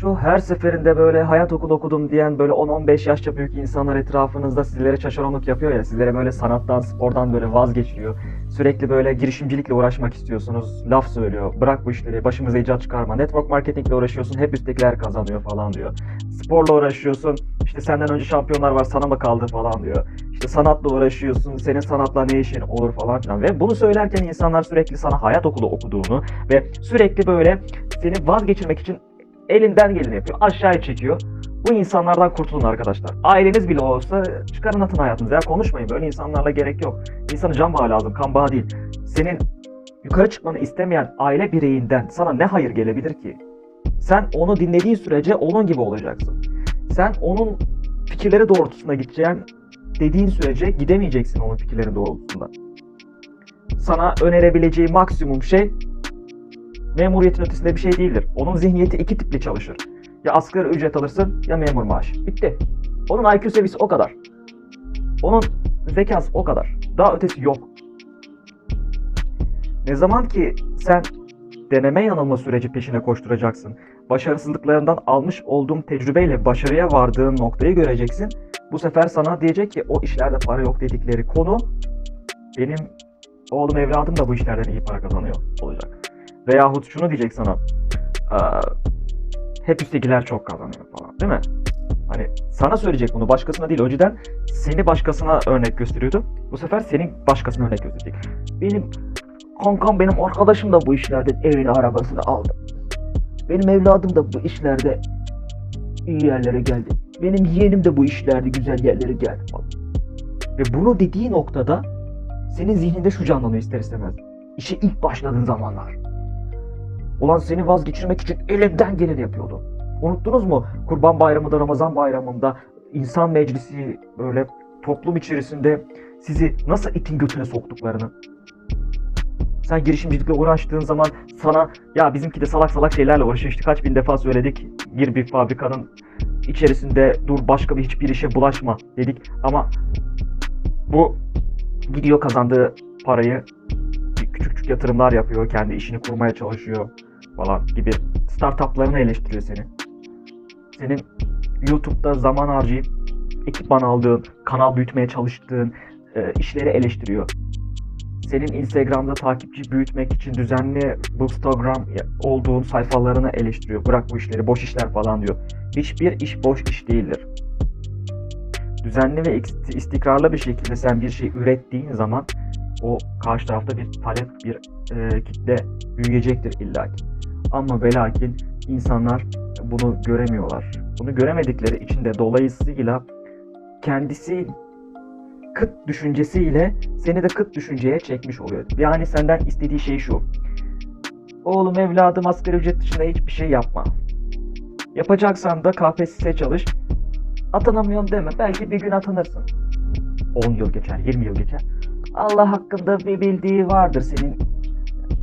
Şu her seferinde böyle hayat okulu okudum diyen böyle 10-15 yaşça büyük insanlar etrafınızda sizlere şaşaronluk yapıyor ya. Sizlere böyle sanattan, spordan böyle vazgeçiyor. Sürekli böyle girişimcilikle uğraşmak istiyorsunuz. Laf söylüyor. Bırak bu işleri, başımıza icat çıkarma. Network marketingle uğraşıyorsun, hep üsttekiler kazanıyor falan diyor. Sporla uğraşıyorsun, işte senden önce şampiyonlar var sana mı kaldı falan diyor. İşte sanatla uğraşıyorsun, senin sanatla ne işin olur falan filan. Ve bunu söylerken insanlar sürekli sana hayat okulu okuduğunu ve sürekli böyle seni vazgeçirmek için elinden geleni yapıyor. Aşağıya çekiyor. Bu insanlardan kurtulun arkadaşlar. Aileniz bile olsa çıkarın atın hayatınıza. Ya konuşmayın böyle insanlarla gerek yok. İnsanın can bağı lazım, kan bağı değil. Senin yukarı çıkmanı istemeyen aile bireyinden sana ne hayır gelebilir ki? Sen onu dinlediğin sürece onun gibi olacaksın. Sen onun fikirleri doğrultusunda gideceğin dediğin sürece gidemeyeceksin onun fikirleri doğrultusunda. Sana önerebileceği maksimum şey memuriyetin ötesinde bir şey değildir. Onun zihniyeti iki tipli çalışır. Ya asgari ücret alırsın ya memur maaşı. Bitti. Onun IQ seviyesi o kadar. Onun zekası o kadar. Daha ötesi yok. Ne zaman ki sen deneme yanılma süreci peşine koşturacaksın. Başarısızlıklarından almış olduğum tecrübeyle başarıya vardığın noktayı göreceksin. Bu sefer sana diyecek ki o işlerde para yok dedikleri konu benim oğlum evladım da bu işlerden iyi para kazanıyor olacak. Veyahut şunu diyecek sana. "Aa, hep üsttekiler çok kazanıyor falan değil mi? Hani sana söyleyecek bunu başkasına değil. Önceden seni başkasına örnek gösteriyordu. Bu sefer senin başkasına örnek gösterecek. Benim kankam benim arkadaşım da bu işlerde evini arabasını aldı. Benim evladım da bu işlerde iyi yerlere geldi. Benim yeğenim de bu işlerde güzel yerlere geldi falan. Ve bunu dediği noktada senin zihninde şu canlanıyor ister istemez. İşe ilk başladığın zamanlar. Ulan seni vazgeçirmek için elimden geleni yapıyordu. Unuttunuz mu? Kurban Bayramı'nda, Ramazan Bayramı'nda insan meclisi böyle toplum içerisinde sizi nasıl itin götüne soktuklarını. Sen girişimcilikle uğraştığın zaman sana ya bizimki de salak salak şeylerle uğraşıyor işte kaç bin defa söyledik gir bir fabrikanın içerisinde dur başka bir hiçbir işe bulaşma dedik ama bu gidiyor kazandığı parayı küçük yatırımlar yapıyor kendi işini kurmaya çalışıyor falan gibi startuplarını eleştiriyor seni. Senin YouTube'da zaman harcayıp ekipman aldığın, kanal büyütmeye çalıştığın e, işleri eleştiriyor. Senin Instagram'da takipçi büyütmek için düzenli Bookstagram olduğun sayfalarını eleştiriyor. Bırak bu işleri, boş işler falan diyor. Hiçbir iş boş iş değildir. Düzenli ve ist- istikrarlı bir şekilde sen bir şey ürettiğin zaman o karşı tarafta bir talep, bir e, kitle büyüyecektir illaki. Ama ve lakin insanlar bunu göremiyorlar. Bunu göremedikleri için de dolayısıyla kendisi kıt düşüncesiyle seni de kıt düşünceye çekmiş oluyor. Yani senden istediği şey şu. Oğlum evladım asgari ücret dışında hiçbir şey yapma. Yapacaksan da KPSS çalış. Atanamıyorum deme. Belki bir gün atanırsın. 10 yıl geçer, 20 yıl geçer. Allah hakkında bir bildiği vardır senin.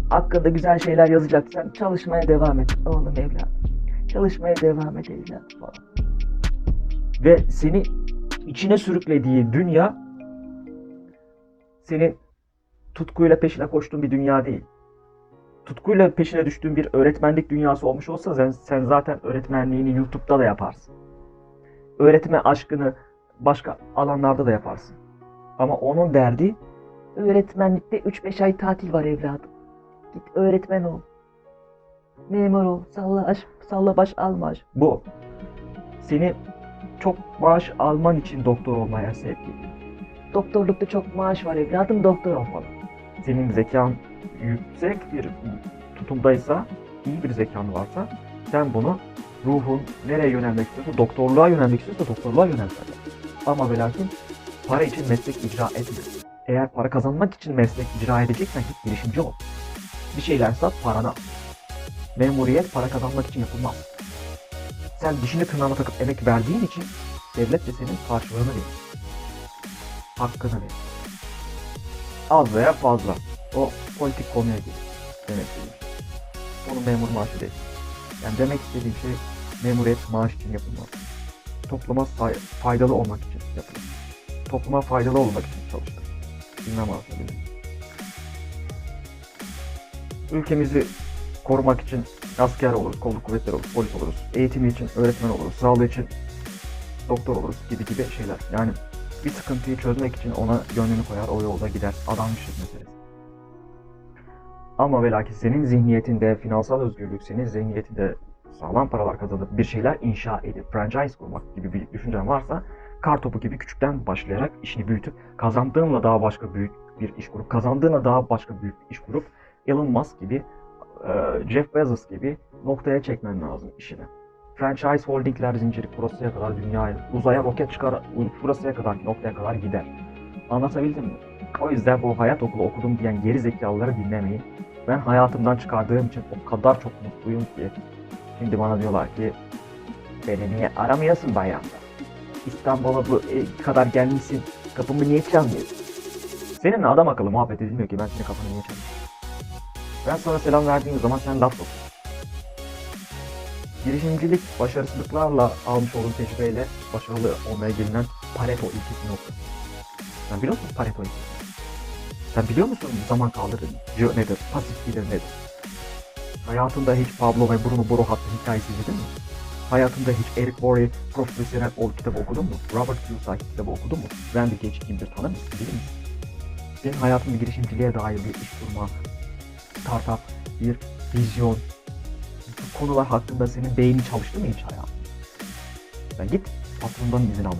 Hakkında güzel şeyler yazacak. Sen çalışmaya devam et. Oğlum evladım. Çalışmaya devam et evladım falan. Ve seni içine sürüklediği dünya senin tutkuyla peşine koştuğun bir dünya değil. Tutkuyla peşine düştüğün bir öğretmenlik dünyası olmuş olsa sen, sen zaten öğretmenliğini YouTube'da da yaparsın. Öğretme aşkını başka alanlarda da yaparsın. Ama onun derdi öğretmenlikte 3-5 ay tatil var evladım. Git öğretmen ol. Memur ol. Salla, aş, salla baş alma aş. Bu. Seni çok maaş alman için doktor olmaya sevk ediyor. Doktorlukta çok maaş var evladım doktor olmalı. Senin zekan yüksek bir tutumdaysa, iyi bir zekan varsa sen bunu ruhun nereye yönelmek istiyorsa, doktorluğa yönelmek istiyorsa doktorluğa yönelsen. Ama ve lakin para için meslek icra etme. Eğer para kazanmak için meslek icra edeceksen git girişimci ol. Bir şeyler sat parana. Memuriyet para kazanmak için yapılmaz. Sen dişini tırnağına takıp emek verdiğin için devlet de senin karşılığını verir. Hakkını verir. Az veya fazla. O politik konuya gelir. Demek istediğim şey. Memur maaşı değil. Yani demek istediğim şey memuriyet maaş için yapılmaz. Topluma fay- faydalı olmak için yapılır. Topluma faydalı olmak için çalıştır. Bilmem anlatabildim. Ülkemizi korumak için Asker oluruz, kolluk kuvvetleri oluruz, polis oluruz, eğitim için öğretmen oluruz, sağlığı için doktor oluruz gibi gibi şeyler. Yani bir sıkıntıyı çözmek için ona gönlünü koyar, o yolda gider. Adanmışlık meselesi. Ama ve lakin senin zihniyetinde finansal özgürlük, senin zihniyetinde sağlam paralar kazanıp bir şeyler inşa edip franchise kurmak gibi bir düşüncen varsa kar topu gibi küçükten başlayarak işini büyütüp kazandığınla daha başka büyük bir iş kurup kazandığınla daha başka büyük bir iş kurup Elon Musk gibi e, Jeff Bezos gibi noktaya çekmen lazım işini. Franchise holdingler zinciri burasıya kadar dünyaya, uzaya roket çıkar, burasıya kadar noktaya kadar gider. Anlatabildim mi? O yüzden bu hayat okulu okudum diyen geri zekalıları dinlemeyin. Ben hayatımdan çıkardığım için o kadar çok mutluyum ki. Şimdi bana diyorlar ki beni niye aramıyorsun bayramda? İstanbul'a bu e, kadar gelmişsin. Kapımı niye çalmıyorsun? Seninle adam akıllı muhabbet edilmiyor ki ben senin kapını niye çalayım? Ben sana selam verdiğim zaman sen laf sokuyorsun. Girişimcilik başarısızlıklarla almış olduğun tecrübeyle başarılı olmaya gelinen Pareto ilkesini oku. Sen biliyor musun Pareto ilkesini? Sen biliyor musun zaman kaldırır nedir? Pasif gelir nedir? Hayatında hiç Pablo ve Bruno Boro hattı hikayesi izledin mi? Hayatında hiç Eric Worre Profesyonel Ol kitabı okudun mu? Robert Kiyosaki kitabı okudun mu? Randy Gage kimdir tanır mısın? Bilir misin? Senin hayatında girişimciliğe dair bir iş kurma, startup, bir vizyon, bu konular hakkında senin beynin çalıştı mı hiç hayatında? Sen git patrondan izin al.